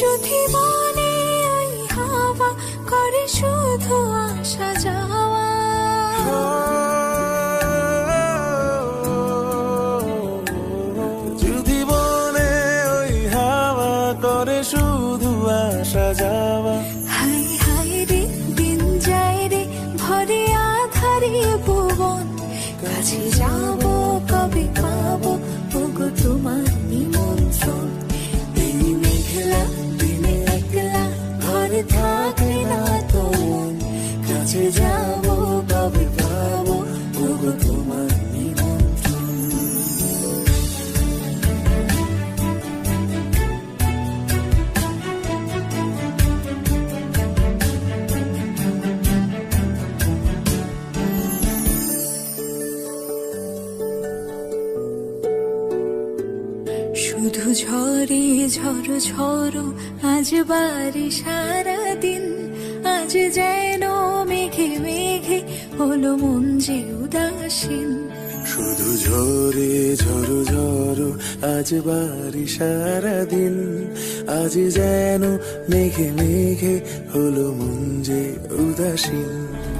যদি মনে ওই হাওয়া করে শুধু আসা যাওয়া। যদি বলে ওই হাওয়া করে শুধু আসা যাওয়া। হাই হাই রে দিন যায় রে ভরে আধারে ভুবন। কাছে যাব কবে পাবো কাছে যাব কবে পাবো ওগো তোমার শুধু ঝরে ঝড় ঝড় আজ বাড়ি সারা দিন আজ যেন মেঘে মেঘে হলো মন যে উদাসীন। শুধু ঝরে ঝড়ো ঝড়ো আজ বাড়ি সারাদিন আজ যেন মেঘে মেঘে হলো মন যে উদাসীন।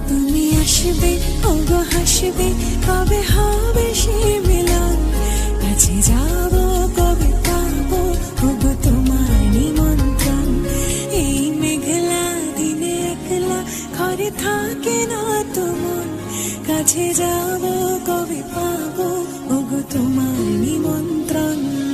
তুমি আসবে ওগো হাসবে কবে হবে সে মিলন? কাছে যাব থাকে না তোমার কাছে যাব কবে পাবো? ওগো তোমার নিমন্ত্রণ।